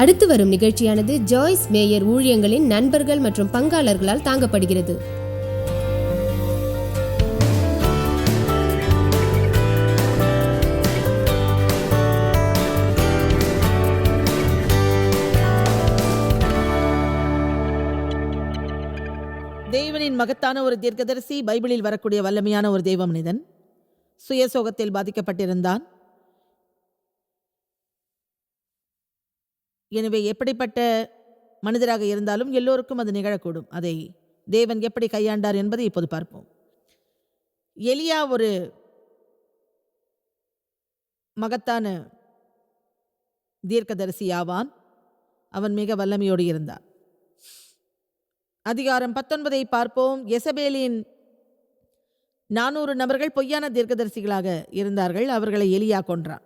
அடுத்து வரும் நிகழ்ச்சியானது ஜாய்ஸ் மேயர் ஊழியங்களின் நண்பர்கள் மற்றும் பங்காளர்களால் தாங்கப்படுகிறது. தேவனின் மகத்தான ஒரு தீர்க்கதரிசி பைபிளில் வரக்கூடிய வல்லமையான ஒரு தெய்வ மனிதன். சுயசோகத்தில் பாதிக்கப்பட்டிருந்தான். எனவே எப்படிப்பட்ட மனிதராக இருந்தாலும் எல்லோருக்கும் அது நிகழக்கூடும். அதை தேவன் எப்படி கையாண்டார் என்பதை இப்போது பார்ப்போம். எலியா ஒரு மகத்தான தீர்க்கதரிசி ஆவான். அவன் மிக வல்லமையோடு இருந்தான். அதிகாரம் பத்தொன்பதை பார்ப்போம். எசபேலின் நானூறு நபர்கள் பொய்யான தீர்க்கதரிசிகளாக இருந்தார்கள். அவர்களை எலியா கொன்றான்.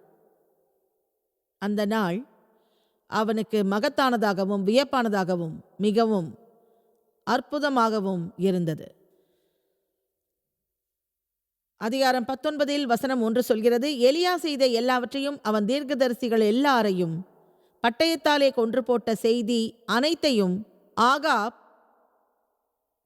அந்த நாள் அவனுக்கு மகத்தானதாகவும் வியப்பானதாகவும் மிகவும் அற்புதமாகவும் இருந்தது. அதிகாரம் பத்தொன்பதில் வசனம் ஒன்று சொல்கிறது எலியா செய்த எல்லாவற்றையும் அவன் தீர்க்கதரிசிகள் எல்லாரையும் பட்டயத்தாலே கொன்று போட்ட செய்தி அனைத்தையும் ஆகாப்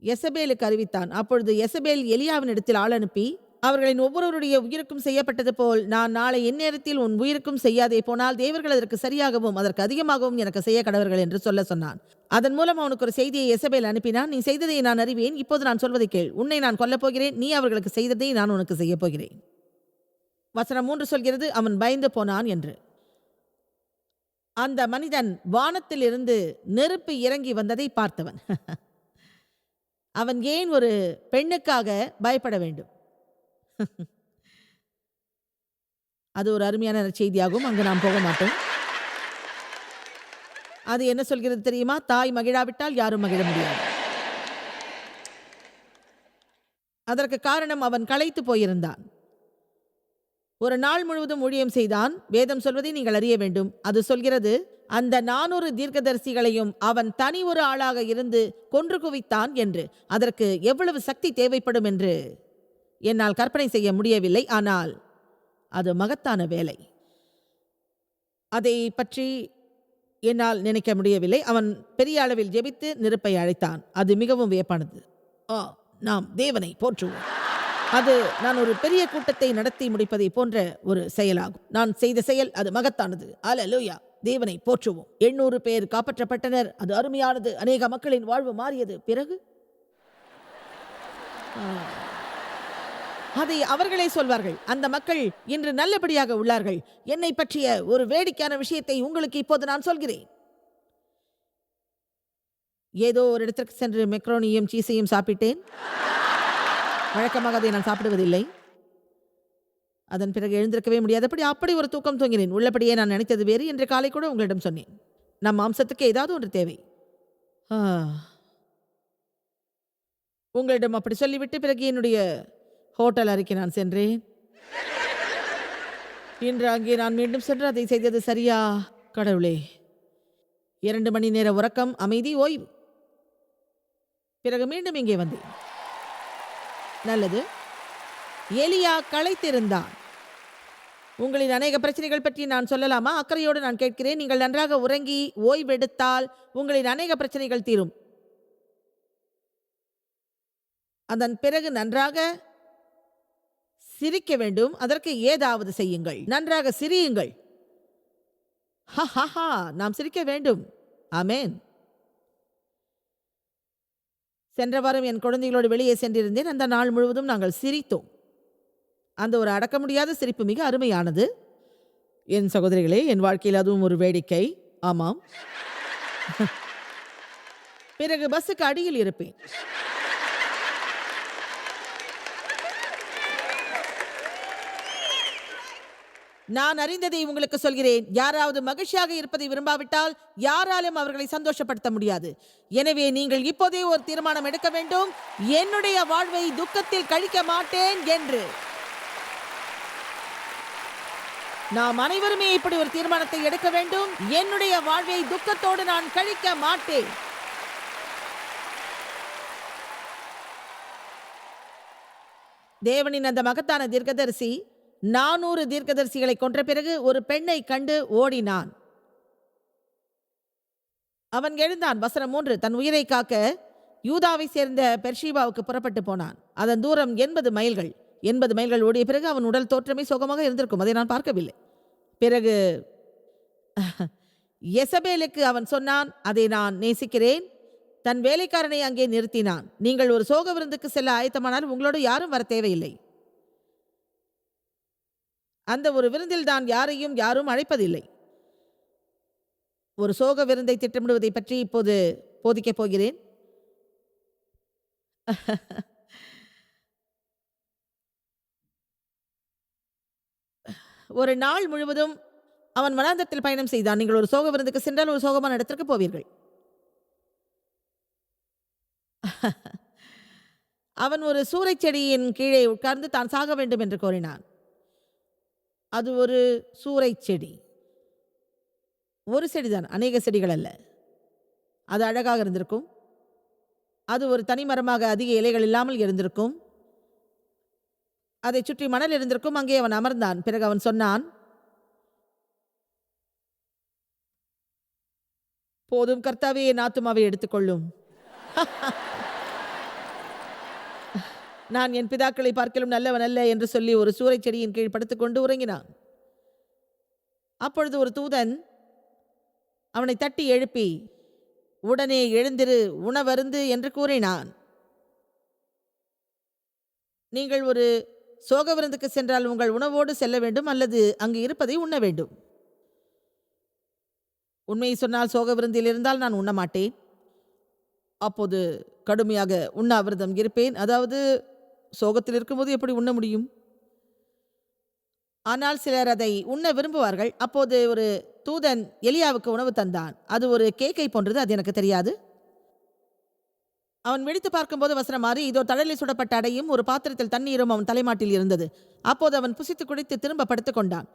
எசபேலுக்கு அறிவித்தான். அப்பொழுது எசபேல் எலியாவின் இடத்தில் ஆள் அனுப்பி அவர்களின் ஒவ்வொருவருடைய உயிருக்கும் செய்யப்பட்டது போல் நான் நாளை எந்நேரத்தில் உன் உயிருக்கும் செய்யாதே போனால் தேவர்கள் அதற்கு சரியாகவும் அதற்கு அதிகமாகவும் எனக்கு செய்ய கடவர்கள் என்று சொல்ல சொன்னான். அதன் மூலம் அவனுக்கு ஒரு செய்தியை எசபேல் அனுப்பினான். நீ செய்ததை நான் அறிவேன். இப்போது நான் சொல்வதை கேள். உன்னை நான் கொல்லப் போகிறேன். நீ அவர்களுக்கு செய்ததை நான் உனக்கு செய்யப் போகிறேன். வசனம் மூன்று சொல்கிறது அவன் பயந்து போனான் என்று. அந்த மனிதன் வானத்திலிருந்து நெருப்பு இறங்கி வந்ததை பார்த்தவன். அவன் ஏன் ஒரு பெண்ணுக்காக பயப்பட வேண்டும்? அது ஒரு அருமையான செய்தியாகும் அங்கு நாம் போக மாட்டோம். அது என்ன சொல்கிறது தெரியுமா? தாய் மகிழாவிட்டால் யாரும் மகிழ முடியாது. அதற்கு காரணம் அவன் களைத்து போயிருந்தான். ஒரு நாள் முழுவதும் ஊழியம் செய்தான். வேதம் சொல்வதை நீங்கள் அறிய வேண்டும். அது சொல்கிறது அந்த நானூறு தீர்க்கதரிசிகளையும் அவன் தனி ஒரு ஆளாக இருந்து கொன்று குவித்தான் என்று. அதற்கு எவ்வளவு சக்தி தேவைப்படும் என்று? என்னால் கற்பனை செய்ய முடியவில்லை ஆனால் அது மகத்தான வேலை. அதை பற்றி என்னால் நினைக்க முடியவில்லை. அவன் பெரிய அளவில் ஜெபித்து நெருப்பை அழைத்தான். அது மிகவும் வியப்பானது. ஆ நாம் தேவனை போற்றுவோம். அது நான் ஒரு பெரிய கூட்டத்தை நடத்தி முடிப்பதை போன்ற ஒரு செயலாகும். நான் செய்த செயல் அது மகத்தானது. அல லூயா தேவனை போற்றுவோம். எண்ணூறு பேர் காப்பாற்றப்பட்டனர். அது அருமையானது. அநேக மக்களின் வாழ்வு மாறியது. பிறகு? ஆ. அதை அவர்களே சொல்வார்கள். அந்த மக்கள் இன்று நல்லபடியாக உள்ளார்கள். என்னை பற்றிய ஒரு வேடிக்கையான விஷயத்தை உங்களுக்கு இப்போது நான் சொல்கிறேன். ஏதோ ஒரு இடத்திற்கு சென்று மெக்ரோனியும் சீஸையும் சாப்பிட்டேன். வழக்கமாக அதை நான் சாப்பிடுவதில்லை. அதன் பிறகு எழுந்திருக்கவே முடியாதபடி அப்படி ஒரு தூக்கம் தூங்கினேன். உள்ளபடியே நான் நினைத்தது வேறு என்று காலை கூட உங்களிடம் சொன்னேன். நம் மாம்சத்துக்கு ஏதாவது ஒன்று தேவை. உங்களிடம் அப்படி சொல்லிவிட்டு பிறகு என்னுடைய ஹோட்டல் அறைக்கு நான் சென்றேன். இன்று அங்கே நான் மீண்டும் சென்று அதை செய்தது சரியா? கடவுளே. இரண்டு மணி நேர உறக்கம் அமைதி ஓய்வு. பிறகு மீண்டும் இங்கே வந்தேன். நல்லது. எலியா களைத்திருந்தான். உங்களின் அநேக பிரச்சனைகள் பற்றி நான் சொல்லலாமா? அக்கறையோடு நான் கேட்கிறேன். நீங்கள் நன்றாக உறங்கி ஓய்வெடுத்தால் உங்களின் அநேக பிரச்சனைகள் தீரும். அதன் பிறகு நன்றாக சிரிக்க வேண்டும். அதற்கு ஏதாவது செய்யுங்கள். நன்றாக சிரியுங்கள். ஹா ஹா ஹா நாம் சிரிக்க வேண்டும். ஆமேன். சென்ற வாரம் என் குழந்தைகளோடு வெளியே சென்றிருந்தேன். அந்த நாள் முழுவதும் நாங்கள் சிரித்தோம். அந்த ஒரு அடக்க முடியாத சிரிப்பு மிக அருமையானது. என் சகோதரிகளே என் வாழ்க்கையில் அதுவும் ஒரு வேடிக்கை. ஆமாம். பிறகு பஸ்ஸுக்கு அடியில் இருப்பேன். நான் அறிந்ததை உங்களுக்கு சொல்கிறேன். யாராவது மகிழ்ச்சியாக இருப்பதை விரும்பாவிட்டால் யாராலும் அவர்களை சந்தோஷப்படுத்த முடியாது. எனவே நீங்கள் இப்போதே ஒரு தீர்மானம் எடுக்க வேண்டும். என்னுடைய வாழ்வை துக்கத்தில் கழிக்க மாட்டேன் என்று. நாம் அனைவருமே இப்படி ஒரு தீர்மானத்தை எடுக்க வேண்டும். என்னுடைய வாழ்வை துக்கத்தோடு நான் கழிக்க மாட்டேன். தேவனின் அந்த மகத்தான தீர்க்கதரிசி நானூறு தீர்க்கதரிசிகளை கொன்ற பிறகு ஒரு பெண்ணை கண்டு ஓடினான். அவன் எழுந்தான் வசனம் மூன்று. தன் உயிரை காக்க யூதாவை சேர்ந்த பெர்ஷீபாவுக்கு புறப்பட்டு போனான். அதன் தூரம் எண்பது மைல்கள். எண்பது மைல்கள் ஓடிய பிறகு அவன் உடல் தோற்றமே சுகமாக இருந்திருக்கும். அதை நான் பார்க்கவில்லை. பிறகு எசபேலுக்கு அவன் சொன்னான் அதை நான் நேசிக்கிறேன். தன் வேலைக்காரனை அங்கே நிறுத்தினான். நீங்கள் ஒரு சோக விருந்துக்கு செல்ல ஆயத்தமானால் உங்களோடு யாரும் வர தேவையில்லை. அந்த ஒரு விருந்தில் தான் யாரையும் யாரும் அழைப்பதில்லை. ஒரு சோக விருந்தை திட்டமிடுவதை பற்றி இப்போது போதிக்கப் போகிறேன். ஒரு நாள் முழுவதும் அவன் வனாந்தரத்தில் பயணம் செய்தான். நீங்கள் ஒரு சோக விருந்துக்கு சென்றால் ஒரு சோகமான இடத்திற்கு போவீர்கள். அவன் ஒரு சூறைச் செடியின் கீழே உட்கார்ந்து தான் சாக வேண்டும் என்று கோரினான். அது ஒரு சூறைச் செடி. ஒரு செடிதான் அநேக செடிகள் அல்ல. அது அழகாக இருந்திருக்கும். அது ஒரு தனி மரமாக அதிக இலைகள் இல்லாமல் இருந்திருக்கும். அதை சுற்றி மணல் இருந்திருக்கும் அங்கே அவன் அமர்ந்தான். பிறகு அவன் சொன்னான் போதும் கர்த்தாவே என் ஆத்துமாவை எடுத்துக்கொள்ளும் நான் என் பிதாக்களை பார்க்கலும் நல்லவன் அல்ல என்று சொல்லி ஒரு சூறைச் செடியின் கீழ் படுத்துக்கொண்டு உறங்கினான். அப்பொழுது ஒரு தூதன் அவனை தட்டி எழுப்பி உடனே எழுந்திரு உணவருந்து என்று கூறினான். நீங்கள் ஒரு சோக விருந்துக்கு சென்றால் உங்கள் உணவோடு செல்ல வேண்டும் அல்லது அங்கு இருப்பதை உண்ண வேண்டும். உண்மையை சொன்னால் சோக விருந்தில் இருந்தால் நான் உண்ண மாட்டேன். அப்போது கடுமையாக உண்ணாவிரதம் இருப்பேன். அதாவது சோகத்தில் இருக்கும்போது எப்படி உண்ண முடியும்? ஆனால் சிலர் அதை உண்ண விரும்புவார்கள். அப்போது ஒரு தூதன் எலியாவுக்கு உணவு தந்தான். அது ஒரு கேக்கை போன்றது அது எனக்கு தெரியாது. அவன் வெடித்து பார்க்கும்போது வசனம் மாறி இதோ தழலில் சுடப்பட்ட அடையும் ஒரு பாத்திரத்தில் தண்ணீரும் அவன் தலைமாட்டில் இருந்தது. அப்போது அவன் புசித்து குடித்து திரும்ப படுத்துக்கொண்டான்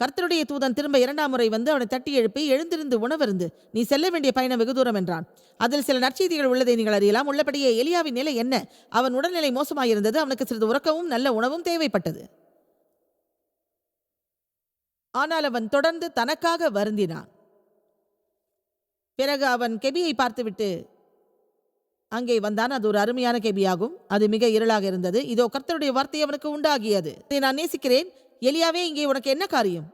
கர்த்தருடைய தூதன் திரும்ப இரண்டாம் முறை வந்து அவனை தட்டி எழுப்பி எழுந்திருந்து உணவருந்து நீ செல்ல வேண்டிய பயணம் வெகு தூரம் என்றான். அதில் சில நற்செய்திகள் உள்ளதை நீங்கள் அறியலாம். உள்ளபடியே எலியாவின் நிலை என்ன? அவன் உடல்நிலை மோசமாயிருந்தது. அவனுக்கு சிறிது உறக்கமும் நல்ல உணவும் தேவைப்பட்டது. ஆனால் அவன் தொடர்ந்து தனக்காக வருந்தினான். பிறகு அவன் கெபியை பார்த்துவிட்டு அங்கே வந்தான். அது ஒரு அருமையான கெபியாகும். அது மிக இருளாக இருந்தது. இதோ கர்த்தருடைய வார்த்தை அவனுக்கு உண்டாகியது. இதை நான் நேசிக்கிறேன். எலியாவே இங்கே உனக்கு என்ன காரியம்?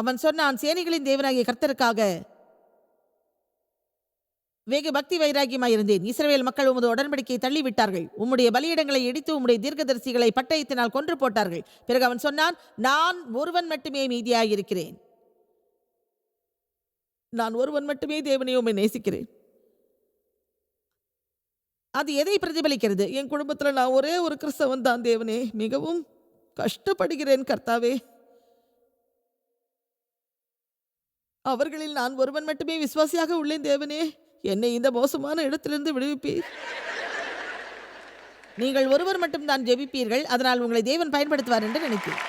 அவன் சொன்னான் சேனைகளின் தேவனாகிய கர்த்தருக்காக வெகு பக்தி வைராகியமாயிருந்தேன் இஸ்ரவேல் மக்கள் உமது உடன்படிக்கையை தள்ளிவிட்டார்கள். உம்முடைய பலியிடங்களை இடித்து உம்முடைய தீர்க்கதரிசிகளை பட்டயத்தினால் கொன்று போட்டார்கள். பிறகு அவன் சொன்னான் நான் ஒருவன் மட்டுமே மீதியாயிருக்கிறேன். நான் ஒருவன் மட்டுமே தேவனையும் உம்மை நேசிக்கிறேன். அது எதை பிரதிபலிக்கிறது? என் குடும்பத்தில் நான் ஒரே ஒரு கிறிஸ்தவன் தான் தேவனே. மிகவும் கஷ்டப்படுகிறேன் கர்த்தாவே. அவர்களில் நான் ஒருவன் மட்டுமே விசுவாசியாக உள்ளேன் தேவனே. என்னை இந்த மோசமான இடத்திலிருந்து விடுவிப்பீர். நீங்கள் ஒருவர் மட்டும் தான் ஜெபிப்பீர்கள் அதனால் உங்களை தேவன் பயன்படுத்துவார் என்று நினைத்தேன்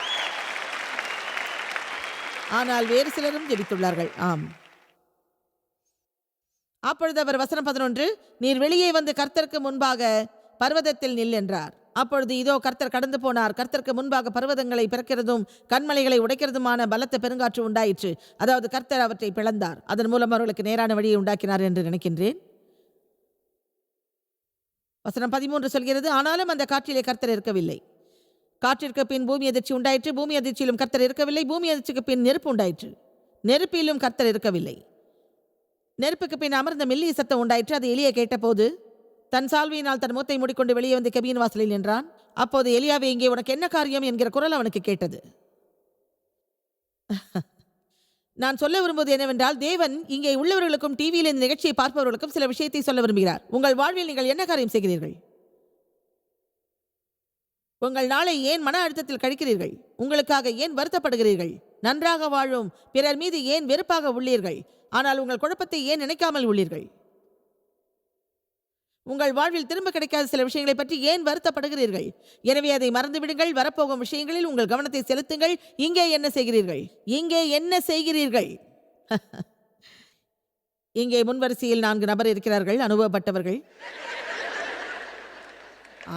ஆனால் வேறு சிலரும் ஜெபித்துள்ளார்கள். ஆம். அப்பொழுது அவர் வசனம் பதினொன்று நீர் வெளியே வந்து கர்த்தருக்கு முன்பாக பர்வதத்தில் நில் என்றார். அப்பொழுது இதோ கர்த்தர் கடந்து போனார். கர்த்தருக்கு முன்பாக பர்வதங்களை பிறக்கிறதும் கண்மலைகளை உடைக்கிறதுமான பலத்த பெருங்காற்று உண்டாயிற்று. அதாவது கர்த்தர் அவற்றை பிளந்தார். அதன் மூலம் அவர்களுக்கு நேரான வழியை உண்டாக்கினார் என்று நினைக்கின்றேன். வசனம் பதிமூன்று சொல்கிறது ஆனாலும் அந்த காற்றிலே கர்த்தர் இருக்கவில்லை. காற்றிற்கு பின் பூமி அதிர்ச்சி உண்டாயிற்று. பூமி அதிர்ச்சியிலும் கர்த்தர் இருக்கவில்லை. பூமி அதிர்ச்சிக்கு பின் நெருப்பு உண்டாயிற்று. நெருப்பிலும் கர்த்தர் இருக்கவில்லை. நெருப்புக்கு பின் அமர்ந்த மெல்லிய சத்தம் உண்டாயிற்று. அது எலியை கேட்டபோது தன் சால்வியினால் தன் மூத்தை மூடிக்கொண்டு வெளியே வந்து கெபியின் வாசலில் நின்றான். அப்போது எலியாவை இங்கே உனக்கு என்ன காரியம்? என்கிற குரல் அவனுக்கு கேட்டது. நான் சொல்ல விரும்புவது என்னவென்றால் தேவன் இங்கே உள்ளவர்களுக்கும் டிவியில் இந்த நிகழ்ச்சியை பார்ப்பவர்களுக்கும் சில விஷயத்தை சொல்ல விரும்புகிறார். உங்கள் வாழ்வில் நீங்கள் என்ன காரியம் செய்கிறீர்கள்? உங்கள் நாளை ஏன் மன அழுத்தத்தில் கழிக்கிறீர்கள்? உங்களுக்காக ஏன் வருத்தப்படுகிறீர்கள்? நன்றாக வாழும். பிறர் மீது ஏன் வெறுப்பாக உள்ளீர்கள்? ஆனால் உங்கள் குழப்பத்தை ஏன் நினைக்காமல் உள்ளீர்கள்? உங்கள் வாழ்வில் திரும்ப கிடைக்காத சில விஷயங்களை பற்றி ஏன் வருத்தப்படுகிறீர்கள்? எனவே அதை மறந்துவிடுங்கள் வரப்போகும் விஷயங்களில் உங்கள் கவனத்தை செலுத்துங்கள். இங்கே என்ன செய்கிறீர்கள்? இங்கே என்ன செய்கிறீர்கள்? இங்கே முன்வரிசையில் நான்கு நபர் இருக்கிறார்கள். அனுபவப்பட்டவர்கள்.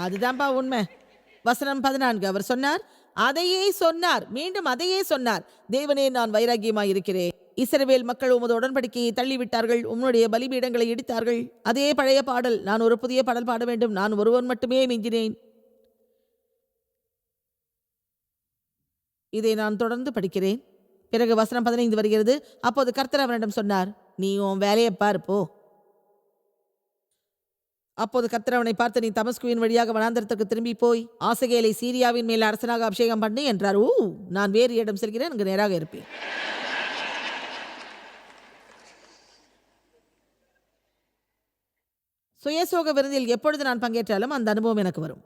அதுதான்ப்பா உண்மை. வசனம் பதினான்கு. அவர் சொன்னார் அதையே சொன்னார். மீண்டும் அதையே சொன்னார். தேவனே நான் வைராகியமாயிருக்கிறேன் இஸ்ரவேல் மக்கள் உமது உடன்படிக்கையை தள்ளிவிட்டார்கள். உம்முடைய பலிபீடங்களை இடித்தார்கள். அதே பழைய பாடல். நான் ஒரு புதிய பாடல் பாட வேண்டும். நான் ஒருவன் மட்டுமே மிஞ்சினேன். இதை நான் தொடர்ந்து படிக்கிறேன். பிறகு வசனம் பதினைந்து வருகிறது. அப்போது கர்த்தர் அவனிடம் சொன்னார் நீ உன் வேலையை பார்ப்போ அப்போது கர்த்தர் அவனை பார்த்து நீ தமஸ்குவின் வழியாக வனாந்தரத்துக்கு திரும்பி போய் ஆசகேலை சீரியாவின் மேல் அரசனாக அபிஷேகம் பண்ணு என்றார். ஊ நான் வேறு இடம் செல்கிறேன் எனக்கு நேராக இருப்பேன். சுயசோக விருந்தில் எப்பொழுது நான் பங்கேற்றாலும் அந்த அனுபவம் எனக்கு வரும்.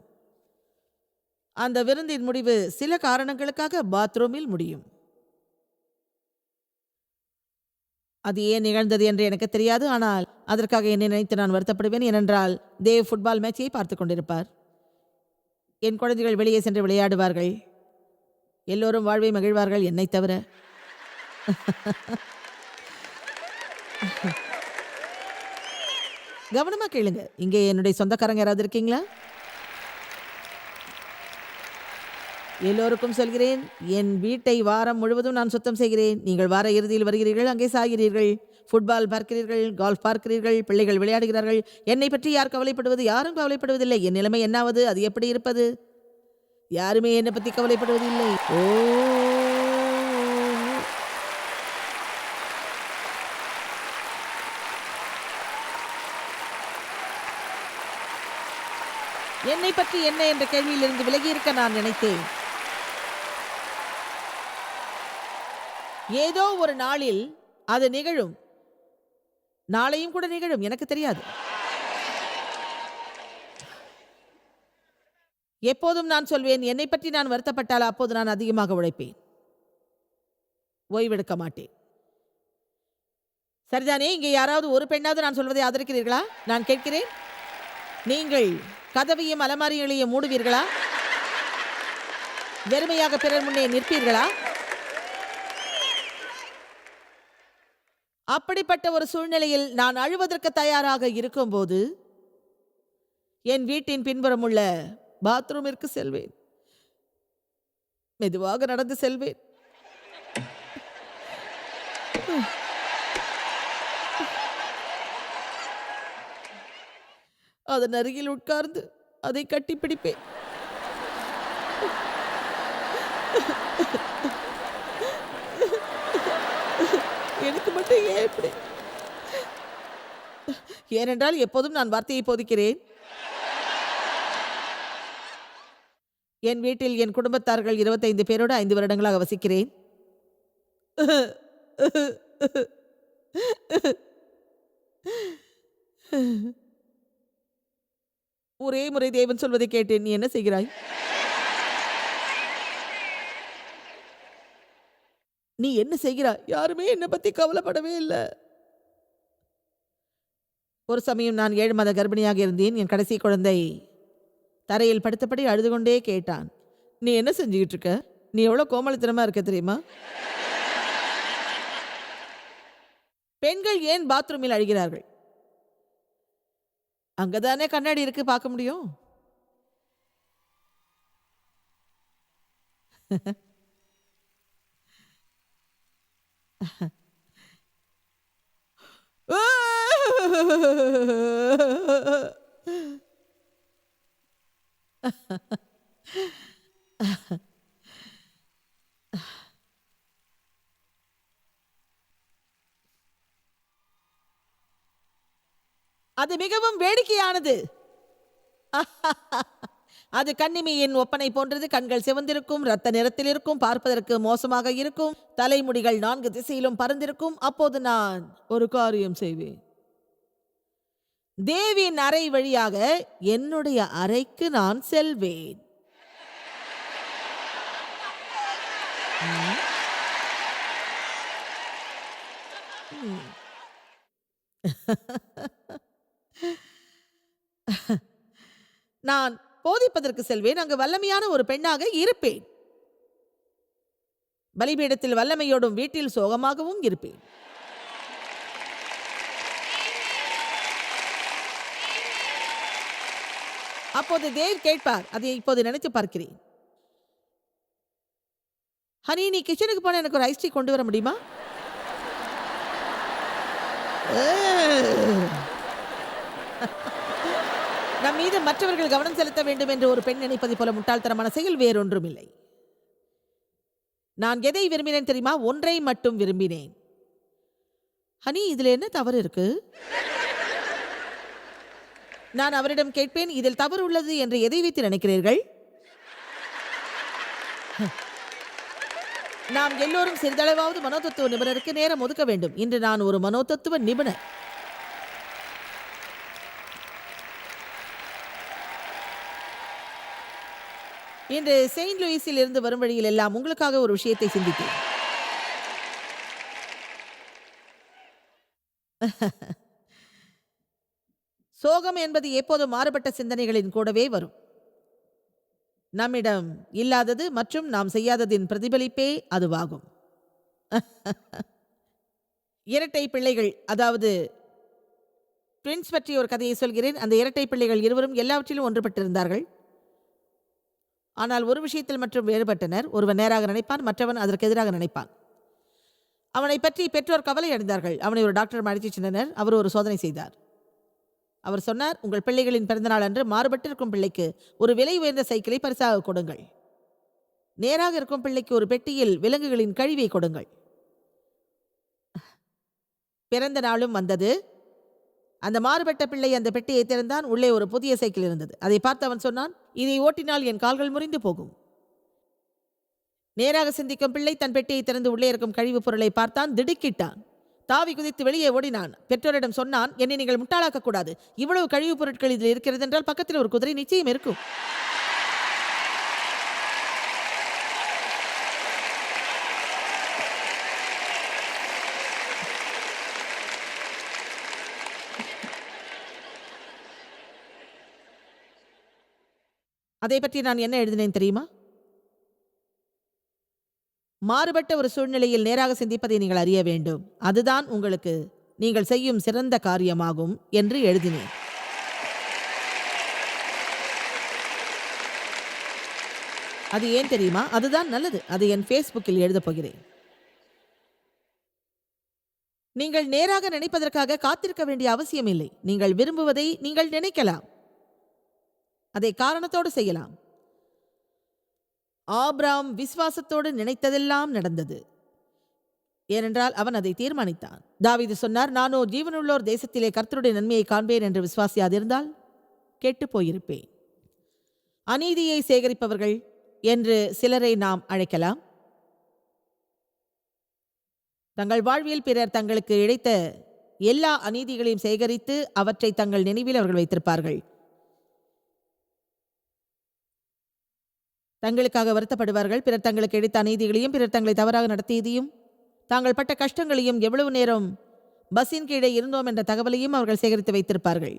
அந்த விருந்தின் முடிவு சில காரணங்களுக்காக பாத்ரூமில் முடியும். அது ஏன் நிகழ்ந்தது என்று எனக்கு தெரியாது ஆனால் அதற்காக என்னை நினைத்து நான் வருத்தப்படுவேன். ஏனென்றால் தேவ் ஃபுட்பால் மேட்சை பார்த்து கொண்டிருப்பார். என் குழந்தைகள் வெளியே சென்று விளையாடுவார்கள். எல்லோரும் வாழ்வை மகிழ்வார்கள் என்னை தவிர. கவனமாக கேளுங்க. இங்கே என்னுடைய சொந்தக்காரங்க யாராவது இருக்கீங்களா? எல்லோருக்கும் சொல்கிறேன் என் வீட்டை வாரம் முழுவதும் நான் சுத்தம் செய்கிறேன். நீங்கள் வார இறுதியில் வருகிறீர்கள் அங்கே சாகிறீர்கள். ஃபுட்பால் பார்க்கிறீர்கள் கால்ஃப் பார்க்கிறீர்கள் பிள்ளைகள் விளையாடுகிறார்கள். என்னை பற்றி யார் கவலைப்படுவது? யாரும் கவலைப்படுவதில்லை. என் நிலைமை என்னாவது? அது எப்படி இருப்பது? யாருமே என்னை பற்றி கவலைப்படுவதில்லை. ஓ. என்னை பற்றி என்ன என்ற கேள்வியிலிருந்து விலகி இருக்க நான் நினைத்தேன். ஏதோ ஒரு நாளில் அது நிகழும். நாளையும் கூட நிகழும். எனக்கு தெரியாது. எப்போதும் நான் சொல்வேன் என்னை பற்றி நான் வருத்தப்பட்டால் அப்போது நான் அதிகமாக உழைப்பேன். ஓய்வெடுக்க மாட்டேன். சரிதானே? இங்கே யாராவது ஒரு பெண்ணாவது நான் சொல்வதை ஆதரிக்கிறீர்களா? நான் கேட்கிறேன். நீங்கள் கதவையும் அலமாரிகளையும் மூடுவீர்களா? வெறுமையாக பிறர் முன்னே நிற்பீர்களா? அப்படிப்பட்ட ஒரு சூழ்நிலையில் நான் அழுவதற்கு தயாராக இருக்கும்போது என் வீட்டின் பின்புறம் உள்ள பாத்ரூமிற்கு செல்வேன். மெதுவாக நடந்து செல்வேன். அதன் அருகில் உட்கார்ந்து அதை கட்டிப்பிடிப்பேன். எனக்கு மட்டும் ஏன் இப்படி? ஏனென்றால் எப்போதும் நான் வார்த்தையை போதிக்கிறேன். என் வீட்டில் என் குடும்பத்தார்கள் இருபத்தைந்து பேரோடு ஐந்து வருடங்களாக வசிக்கிறேன். ஒரே முறை தேவன் சொல்வதை கேட்டேன். நீ என்ன செய்கிறாய்? நீ என்ன செய்கிறாய் யாருமே என்னை பற்றி கவலைப்படவே இல்லை. ஒரு சமயம் நான் ஏழு மாத கர்ப்பிணியாக இருந்தேன். என் கடைசி குழந்தை தரையில் படுத்தபடி அழுது கொண்டே கேட்டான். நீ என்ன செஞ்சுக்கிட்டு இருக்க நீ எவ்வளோ கோமளித்தனமாக இருக்க தெரியுமா? பெண்கள் ஏன் பாத்ரூமில் அழுகிறார்கள்? அங்கதானே கண்ணாடி இருக்கு பார்க்க முடியும். அது மிகவும் வேடிக்கையானது. அது கன்னிமையின் ஒப்பனை போன்றது. கண்கள் சிவந்திருக்கும் இரத்த நிறத்தில் இருக்கும் பார்ப்பதற்கு மோசமாக இருக்கும். தலைமுடிகள் நான்கு திசையிலும் பறந்திருக்கும். அப்போது நான் ஒரு காரியம் செய்வேன். தேவியின் அறை வழியாக என்னுடைய அறைக்கு நான் செல்வேன். நான் போதிப்பதற்கு செல்வேன். அங்கு வல்லமையான ஒரு பெண்ணாக இருப்பேன். பலிபீடத்தில் வல்லமையோடும் வீட்டில் சோகமாகவும் இருப்பேன். அப்போது தேவ் கேட்பார் அதை இப்போது நினைத்து பார்க்கிறேன். ஹனி நீ கிச்சனுக்கு போன எனக்கு ஒரு ஐஸ் டீ கொண்டு வர முடியுமா? நம் மீது மற்றவர்கள் கவனம் செலுத்த வேண்டும் என்று ஒரு பெண் நினைப்பதை போல முட்டாள்தனமான செயல் வேறொன்றும் இல்லை நான் எதை விரும்பினேன் தெரியுமா? ஒன்றை மட்டும் விரும்பினேன். ஹனி இதுல என்ன தவறு இருக்கு? நான் அவரிடம் கேட்பேன் இதில் தவறு உள்ளது என்று எதை வைத்து நினைக்கிறீர்கள்? நாம் எல்லோரும் சிறிதளவாவது மனோதத்துவ நிபுணருக்கு நேரம் ஒதுக்க வேண்டும். இன்று நான் ஒரு மனோதத்துவ நிபுணர். இன்று செயின்ட் லூயிஸில் இருந்து வரும் வழியில் எல்லாம் உங்களுக்காக ஒரு விஷயத்தை சிந்தித்தேன். சோகம் என்பது எப்போதும் மாறுபட்ட சிந்தனைகளின் கூடவே வரும். நம்மிடம் இல்லாதது மற்றும் நாம் செய்யாததின் பிரதிபலிப்பே அதுவாகும். இரட்டை பிள்ளைகள் அதாவது ட்வின்ஸ் பற்றி ஒரு கதையை சொல்கிறேன். அந்த இரட்டை பிள்ளைகள் இருவரும் எல்லாவற்றிலும் ஒன்றுபட்டிருந்தார்கள். ஆனால் ஒரு விஷயத்தில் மற்றும் வேறுபட்டனர். ஒருவன் நேராக நினைப்பான் மற்றவன் அதற்கு எதிராக நினைப்பான். அவனை பற்றி பெற்றோர் கவலை அடைந்தார்கள். அவனை ஒரு டாக்டர் அழைத்துச் சென்றனர். அவர் ஒரு சோதனை செய்தார். அவர் சொன்னார் உங்கள் பிள்ளைகளின் பிறந்தநாள் அன்று மாறுபட்டிருக்கும் பிள்ளைக்கு ஒரு விலை உயர்ந்த சைக்கிளை பரிசாக கொடுங்கள். நேராக இருக்கும் பிள்ளைக்கு ஒரு பெட்டியில் விலங்குகளின் கழிவை கொடுங்கள். பிறந்த நாளும் வந்தது. அந்த மாறுபட்ட பிள்ளை அந்த பெட்டியை திறந்தான். உள்ளே ஒரு புதிய சைக்கிள் இருந்தது. அதை பார்த்து அவன் சொன்னான் இதை ஓட்டினால் என் கால்கள் முறிந்து போகும். நேராக சிந்திக்கும் பிள்ளை தன் பெட்டியை திறந்து உள்ளே இருக்கும் கழிவுப் பொருளை பார்த்தான் திடுக்கிட்டான். தாவி குதித்து வெளியே ஓடினான். பெற்றோரிடம் சொன்னான் என்னை நீங்கள் முட்டாளாக்க கூடாது. இவ்வளவு கழிவுப் பொருட்கள் இதில் இருக்கிறது என்றால் பக்கத்தில் ஒரு குதிரை நிச்சயம் இருக்கும். அதை பற்றி நான் என்ன எழுதினேன் தெரியுமா? மாறுபட்ட ஒரு சூழ்நிலையில் நேராக சிந்திப்பதை நீங்கள் அறிய வேண்டும். அதுதான் உங்களுக்கு நீங்கள் செய்யும் சிறந்த காரியமாகும் என்று எழுதினேன். அது ஏன் தெரியுமா? அதுதான் நல்லது. அது என் ஃபேஸ்புக்கில் எழுதப் போகிறேன். நீங்கள் நேராக நினைப்பதற்காக காத்திருக்க வேண்டிய அவசியம் இல்லை நீங்கள் விரும்புவதை நீங்கள் நினைக்கலாம். அதை காரணத்தோடு செய்யலாம். ஆப்ராம் விசுவாசத்தோடு நினைத்ததெல்லாம் நடந்தது. ஏனென்றால் அவன் அதை தீர்மானித்தான். தாவிது சொன்னார் நானோ ஜீவனுள்ளோர் தேசத்திலே கர்த்தருடைய நன்மையை காண்பேன் என்று விசுவாசியாதிருந்தால் கெட்டுப் போயிருப்பேன். அநீதியை சேகரிப்பவர்கள் என்று சிலரை நாம் அழைக்கலாம். தங்கள் வாழ்வில் பிறர் தங்களுக்கு இழைத்த எல்லா அநீதிகளையும் சேகரித்து அவற்றை தங்கள் நினைவில் அவர்கள் வைத்திருப்பார்கள். தங்களுக்காக வருத்தப்படுவார்கள். பிறர் தங்களுக்கு இடித்த அநீதிகளையும் பிறர் தங்களை தவறாக நடத்தியதையும் தாங்கள் பட்ட கஷ்டங்களையும் எவ்வளவு நேரம் பஸ்ஸின் கீழே இருந்தோம் என்ற தகவலையும் அவர்கள் சேகரித்து வைத்திருப்பார்கள்.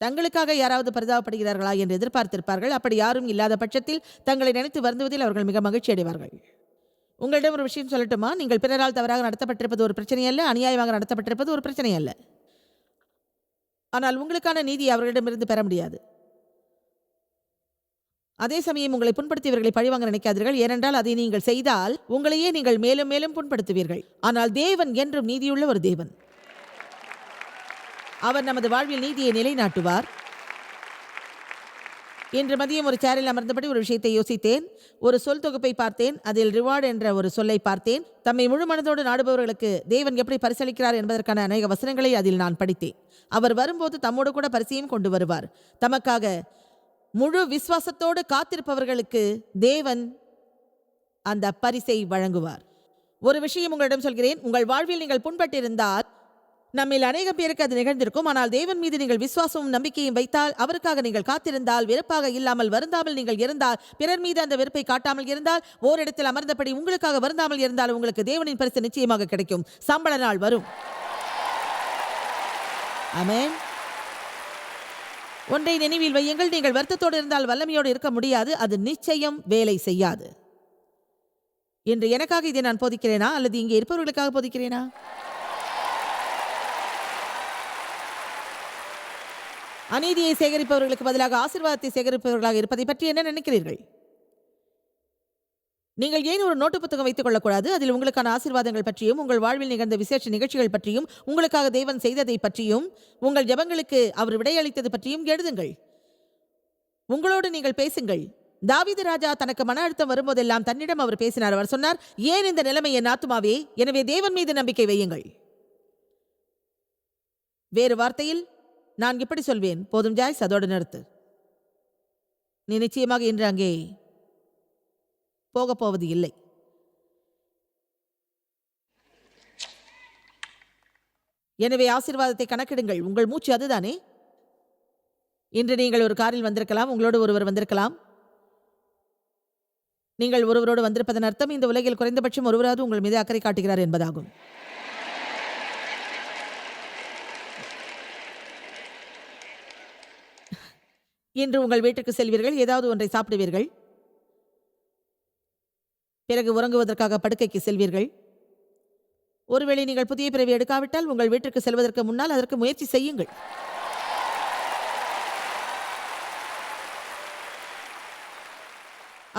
தங்களுக்காக யாராவது பரிதாபப்படுகிறார்களா என்று எதிர்பார்த்திருப்பார்கள். அப்படி யாரும் இல்லாத பட்சத்தில் தங்களை நினைத்து வருந்துவதில் அவர்கள் மிக மகிழ்ச்சி அடைவார்கள். உங்களிடம் ஒரு விஷயம் சொல்லட்டுமா? நீங்கள் பிறரால் தவறாக நடத்தப்பட்டிருப்பது ஒரு பிரச்சனை அல்ல அநியாயமாக நடத்தப்பட்டிருப்பது ஒரு பிரச்சனை அல்ல. ஆனால் உங்களுக்கான நீதி அவர்களிடமிருந்து பெற முடியாது. அதே சமயம் உங்களை புண்படுத்தியவர்களை பழிவாங்க நினைக்காதீர்கள். ஏனென்றால் அதை நீங்கள் செய்தால் உங்களையே நீங்கள் மேலும் மேலும் புண்படுத்துவீர்கள். ஆனால் தேவன் என்றும் நீதியுள்ள ஒரு தேவன். அவர் நமது வாழ்வில் நீதியை நிலைநாட்டுவார். இன்று மதியம் ஒரு சேரில் அமர்ந்தபடி ஒரு விஷயத்தை யோசித்தேன். ஒரு சொல் தொகுப்பை பார்த்தேன். அதில் ரிவார்டு என்ற ஒரு சொல்லை பார்த்தேன். தம்மை முழு மனதோடு நாடுபவர்களுக்கு தேவன் எப்படி பரிசளிக்கிறார் என்பதற்கான அநேக வசனங்களை அதில் நான் படித்தேன். அவர் வரும்போது தம்மோடு கூட பரிசையும் கொண்டு வருவார். தமக்காக முழு விசுவாசத்தோடு காத்திருப்பவர்களுக்கு தேவன் அந்த பரிசை வழங்குவார். ஒரு விஷயம் உங்களிடம் சொல்கிறேன். உங்கள் வாழ்வில் நீங்கள் புண்பட்டிருந்தால் நம்மில் அநேக பேருக்கு அது நிகழ்ந்திருக்கும். ஆனால் தேவன் மீது நீங்கள் விசுவாசமும் நம்பிக்கையும் வைத்தால் அவருக்காக நீங்கள் காத்திருந்தால் வெறுப்பாக இல்லாமல் வருந்தாமல் நீங்கள் இருந்தால் பிறர் மீது அந்த வெறுப்பை காட்டாமல் இருந்தால் ஓரிடத்தில் அமர்ந்தபடி உங்களுக்காக வருந்தாமல் இருந்தால் உங்களுக்கு தேவனின் பரிசு நிச்சயமாக கிடைக்கும். சம்பள நாள் வரும். அமேன் ஒன்றை நினைவில் வையுங்கள் நீங்கள் வருத்தத்தோடு இருந்தால் வல்லமையோடு இருக்க முடியாது. அது நிச்சயம் வேலை செய்யாது. என்று எனக்காக இதை நான் போதிக்கிறேனா? அல்லது இங்கே இருப்பவர்களுக்காக போதிக்கிறேனா? அநீதியை சேகரிப்பவர்களுக்கு பதிலாக ஆசீர்வாதத்தை சேகரிப்பவர்களாக இருப்பதை பற்றி என்ன நினைக்கிறீர்கள்? நீங்கள் ஏன் ஒரு நோட்டு புத்தகம் வைத்துக் கொள்ளக்கூடாது? அதில் உங்களுக்கான ஆசீர்வாதங்கள் பற்றியும் உங்கள் வாழ்வில் நிகழ்ந்த விசேஷ நிகழ்ச்சிகள் பற்றியும் உங்களுக்காக தேவன் செய்ததை பற்றியும் உங்கள் ஜெபங்களுக்கு அவர் விடையளித்தது பற்றியும் எழுதுங்கள். உங்களோடு நீங்கள் பேசுங்கள். தாவிது ராஜா தனக்கு மன அழுத்தம் வரும்போதெல்லாம் தன்னிடம் அவர் பேசினார். அவர் சொன்னார் ஏன் இந்த நிலைமை என் ஆத்துமாவே? எனவே தேவன் மீது நம்பிக்கை வையுங்கள். வேறு வார்த்தையில் நான் இப்படி சொல்வேன். போதும் ஜாய்ஸ் அதோடு நிறுத்து. நீ நிச்சயமாக இன்று அங்கே போகப் போவது இல்லை. எனவே ஆசீர்வாதத்தை கணக்கிடுங்கள். உங்கள் மூச்சு அதுதானே? இன்று நீங்கள் ஒரு காரில் வந்திருக்கலாம். உங்களோடு ஒருவர் வந்திருக்கலாம். நீங்கள் ஒருவரோடு வந்திருப்பதன் அர்த்தம் இந்த உலகில் குறைந்தபட்சம் ஒருவராவது உங்கள் மீது அக்கறை காட்டுகிறார் என்பதாகும். இன்று உங்கள் வீட்டுக்கு செல்வீர்கள். ஏதாவது ஒன்றை சாப்பிடுவீர்கள். பிறகு உறங்குவதற்காக படுக்கைக்கு செல்வீர்கள். ஒருவேளை நீங்கள் புதிய பிறவி எடுக்காவிட்டால் உங்கள் வீட்டிற்கு செல்வதற்கு முன்னால் அதற்கு முயற்சி செய்யுங்கள்.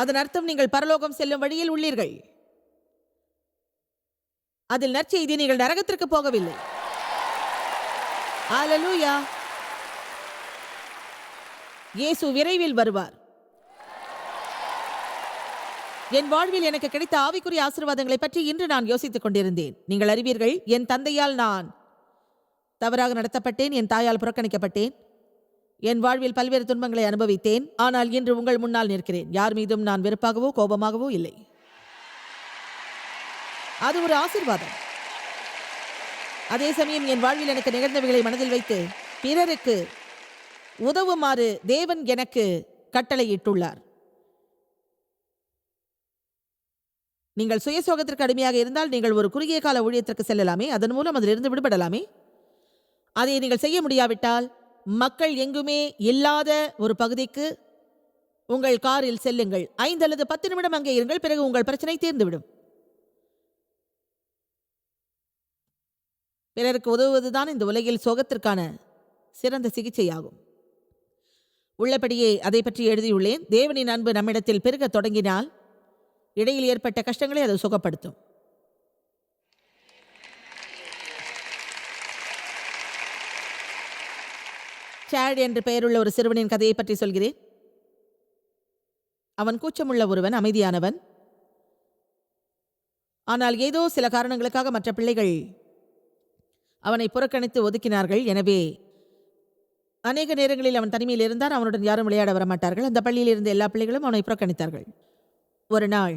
அதன் அர்த்தம் நீங்கள் பரலோகம் செல்லும் வழியில் உள்ளீர்கள். அதில் நற்செய்தி நீங்கள் நரகத்திற்கு போகவில்லை. ஹalleluya. இயேசு விரைவில் வருவார். என் வாழ்வில் எனக்கு கிடைத்த ஆவிக்குரிய ஆசீர்வாதங்களை பற்றி இன்று நான் யோசித்துக் கொண்டிருந்தேன். நீங்கள் அறிவீர்கள் என் தந்தையால் நான் தவறாக நடத்தப்பட்டேன் என் தாயால் புறக்கணிக்கப்பட்டேன். என் வாழ்வில் பல்வேறு துன்பங்களை அனுபவித்தேன். ஆனால் இன்று உங்கள் முன்னால் நிற்கிறேன். யார் மீதும் நான் வெறுப்பாகவோ கோபமாகவோ இல்லை. அது ஒரு ஆசீர்வாதம். அதே சமயம் என் வாழ்வில் எனக்கு நிகழ்ந்தவைகளை மனதில் வைத்து பிறருக்கு உதவுமாறு தேவன் எனக்கு கட்டளையிட்டுள்ளார். நீங்கள் சுயசோகத்திற்கு அடிமையாக இருந்தால் நீங்கள் ஒரு குறுகிய கால ஊழியத்திற்கு செல்லலாமே. அதன் மூலம் அதிலிருந்து விடுபடலாமே. அதை நீங்கள் செய்ய முடியாவிட்டால் மக்கள் எங்குமே இல்லாத ஒரு பகுதிக்கு உங்கள் காரில் செல்லுங்கள். ஐந்து அல்லது பத்து நிமிடம் அங்கே இருங்கள் பிறகு உங்கள் பிரச்சனை தீர்ந்துவிடும். பிறருக்கு உதவுவதுதான் இந்த உலகில் சோகத்திற்கான சிறந்த சிகிச்சையாகும். உள்ளபடியே அதை பற்றி எழுதியுள்ளேன். தேவனின் அன்பு நம்மிடத்தில் பெருகத் தொடங்கினால் இடையில் ஏற்பட்ட கஷ்டங்களை அது சுகப்படுத்தும். சாட் என்று பெயருள்ள ஒரு சிறுவனின் கதையை பற்றி சொல்கிறேன். அவன் கூச்சமுள்ள ஒருவன் அமைதியானவன். ஆனால் ஏதோ சில காரணங்களுக்காக மற்ற பிள்ளைகள் அவனை புறக்கணித்து ஒதுக்கினார்கள். எனவே அநேக நேரங்களில் அவன் தனிமையில் இருந்தான் அவனுடன் யாரும் விளையாட வரமாட்டார்கள். அந்த பள்ளியில் இருந்த எல்லா பிள்ளைகளும் அவனை புறக்கணித்தார்கள். ஒரு நாள்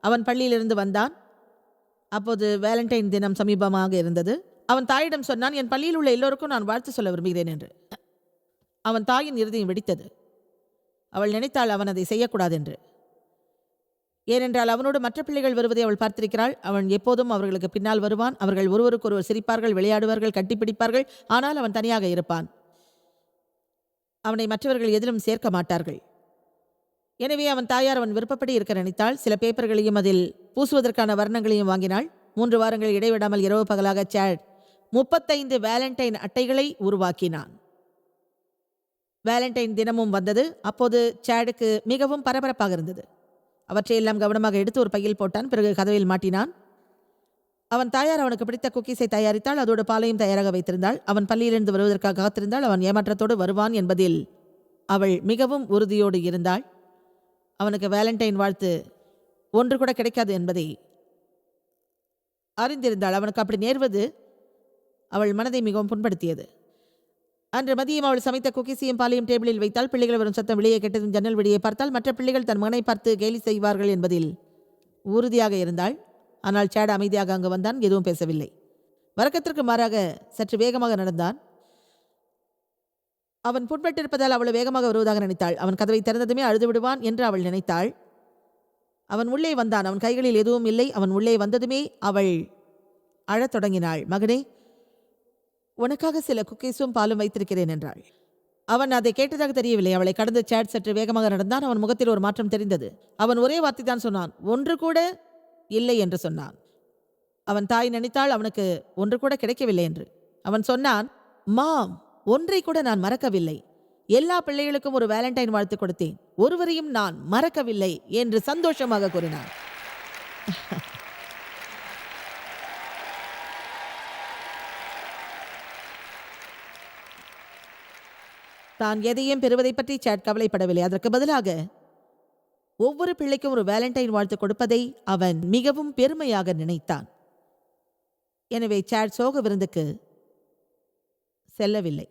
அவன் பள்ளியிலிருந்து வந்தான். அப்போது வேலண்டைன் தினம் சமீபமாக இருந்தது. அவன் தாயிடம் சொன்னான் என் பள்ளியில் உள்ள எல்லோருக்கும் நான் வாழ்த்து சொல்ல விரும்புகிறேன் என்று. அவன் தாயின் இறுதியும் வெடித்தது. அவள் நினைத்தாள் அவன் அதை செய்யக்கூடாது என்று. ஏனென்றால் அவனோடு மற்ற பிள்ளைகள் வருவதை அவள் பார்த்திருக்கிறாள். அவன் எப்போதும் அவர்களுக்கு பின்னால் வருவான். அவர்கள் ஒருவருக்கொருவர் சிரிப்பார்கள் விளையாடுவார்கள் கட்டிப்பிடிப்பார்கள். ஆனால் அவன் தனியாக இருப்பான். அவனை மற்றவர்கள் எதிலும் சேர்க்க மாட்டார்கள். எனவே அவன் தாயார் அவன் விருப்பப்படி இருக்க நினைத்தாள். சில பேப்பர்களையும் அதில் பூசுவதற்கான வர்ணங்களையும் வாங்கினாள். மூன்று வாரங்கள் இடைவிடாமல் இரவு பகலாக சேட் முப்பத்தைந்து வேலண்டைன் அட்டைகளை உருவாக்கினான். வேலண்டைன் தினமும் வந்தது. அப்போது சேடுக்கு மிகவும் பரபரப்பாக இருந்தது. அவற்றையெல்லாம் கவனமாக எடுத்து ஒரு பையில் போட்டான். பிறகு கதவில் மாட்டினான். அவன் தாயார் அவனுக்கு பிடித்த குக்கீஸை தயாரித்தாள். அதோடு பாலையும் தயாராக வைத்திருந்தாள். அவன் பள்ளியிலிருந்து வருவதற்காக காத்திருந்தால் அவன் ஏமாற்றத்தோடு வருவான் என்பதில் அவள் மிகவும் உறுதியோடு இருந்தாள். அவனுக்கு வேலண்டைன் வாழ்த்து. ஒன்று கூட கிடைக்காது என்பதை அறிந்திருந்தாள். அவனுக்கு அப்படி நேர்வது அவள் மனதை மிகவும் புண்படுத்தியது. அன்று மதியம் அவள் சமைத்த குக்கீஸையும் பாலையும் டேபிளில் வைத்தால் பிள்ளைகள் வரும் சத்தம் வெளியே கெட்டதும் ஜன்னல் வெளியே பார்த்தால் மற்ற பிள்ளைகள் தன் மகனை பார்த்து கேலி செய்வார்கள் என்பதில் உறுதியாக இருந்தாள். ஆனால் சேட் அமைதியாக அங்கு வந்தான். எதுவும் பேசவில்லை. வழக்கத்திற்கு மாறாக சற்று வேகமாக நடந்தான். அவன் புண்பட்டிருப்பதால் அவள் வேகமாக வருவதாக நினைத்தாள். அவன் கதவை திறந்ததுமே அழுது விடுவான் என்று அவள் நினைத்தாள். அவன் உள்ளே வந்தான். அவன் கைகளில் எதுவும் இல்லை. அவன் உள்ளே வந்ததுமே அவள் அழத் தொடங்கினாள். மகனே உனக்காக சில குக்கீஸும் பாலும் வைத்திருக்கிறேன் என்றாள். அவன் அதை கேட்டதாக தெரியவில்லை. அவளை கடந்து சேட் சற்று வேகமாக நடந்தான். அவன் முகத்தில் ஒரு மாற்றம் தெரிந்தது. அவன் ஒரே வார்த்தை தான் சொன்னான். ஒன்று கூட இல்லை என்று சொன்னான். அவன் தாய் நினைத்தாள். அவனுக்கு ஒன்று கூட கிடைக்கவில்லை என்று. அவன் சொன்னான் மாம் ஒன்றை கூட நான் மறக்கவில்லை. எல்லா பிள்ளைகளுக்கும் ஒரு வேலண்டைன் வாழ்த்து கொடுத்தேன். ஒருவரையும் நான் மறக்கவில்லை என்று சந்தோஷமாக கூறினார். தான் எதையும் பெறுவதை பற்றி சேட் கவலைப்படவில்லை. அதற்கு பதிலாக ஒவ்வொரு பிள்ளைக்கும் ஒரு வேலண்டைன் வாழ்த்து கொடுப்பதை அவன் மிகவும் பெருமையாக நினைத்தான். எனவே சேட் சோக விருந்துக்கு செல்லவில்லை.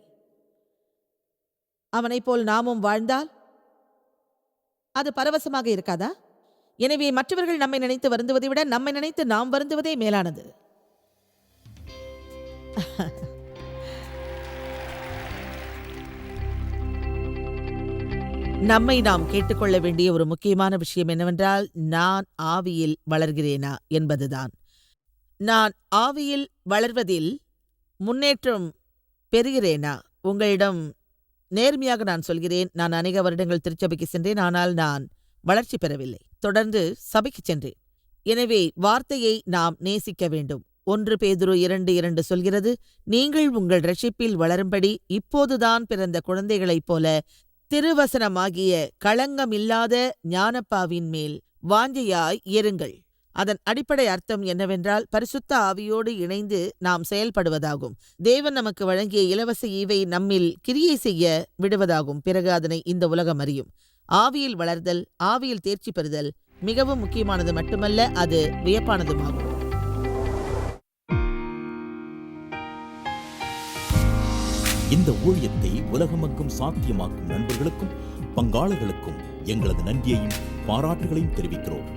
அவனைப் போல் நாமும் வாழ்ந்தால்? அது பரவசமாக இருக்காதா? எனவே மற்றவர்கள் நம்மை நினைத்து வருந்துவதை விட நம்மை நினைத்து நாம் வருந்துவதே மேலானது. நம்மை நாம் கேட்டுக்கொள்ள வேண்டிய ஒரு முக்கியமான விஷயம் என்னவென்றால் நான் ஆவியில் வளர்கிறேனா என்பதுதான். நான் ஆவியில் வளர்வதில் முன்னேற்றம் பெறுகிறேனா? உங்களிடம் நேர்மையாக நான் சொல்கிறேன். நான் அநேக வருடங்கள் திருச்சபைக்கு சென்றேன். ஆனால் நான் வளர்ச்சி பெறவில்லை. தொடர்ந்து சபைக்கு சென்றேன். எனவே வார்த்தையை நாம் நேசிக்க வேண்டும். ஒன்று பேதுரு இரண்டு இரண்டு சொல்கிறது நீங்கள் உங்கள் ரட்சிப்பில் வளரும்படி இப்போதுதான் பிறந்த குழந்தைகளைப் போல திருவசனமாகிய களங்கமில்லாத ஞானப்பாவின் மேல் வாஞ்சையாய் ஏறுங்கள். அதன் அடிப்படை அர்த்தம் என்னவென்றால் பரிசுத்த ஆவியோடு இணைந்து நாம் செயல்படுவதாகும். தேவன் நமக்கு வழங்கிய இலவச ஈவை நம்மில் கிரியை செய்ய விடுவதாகும். பிறகு அதனை இந்த உலகம் அறியும். ஆவியில் வளர்தல் ஆவியில் தேர்ச்சி பெறுதல் மிகவும் முக்கியமானது மட்டுமல்ல அது வியப்பானதுமாகும். இந்த ஊழியத்தை உலகமக்கும் சாத்தியமாக்கும் நண்பர்களுக்கும் பங்காளர்களுக்கும் எங்களது நன்றியையும் பாராட்டுகளையும் தெரிவிக்கிறோம்.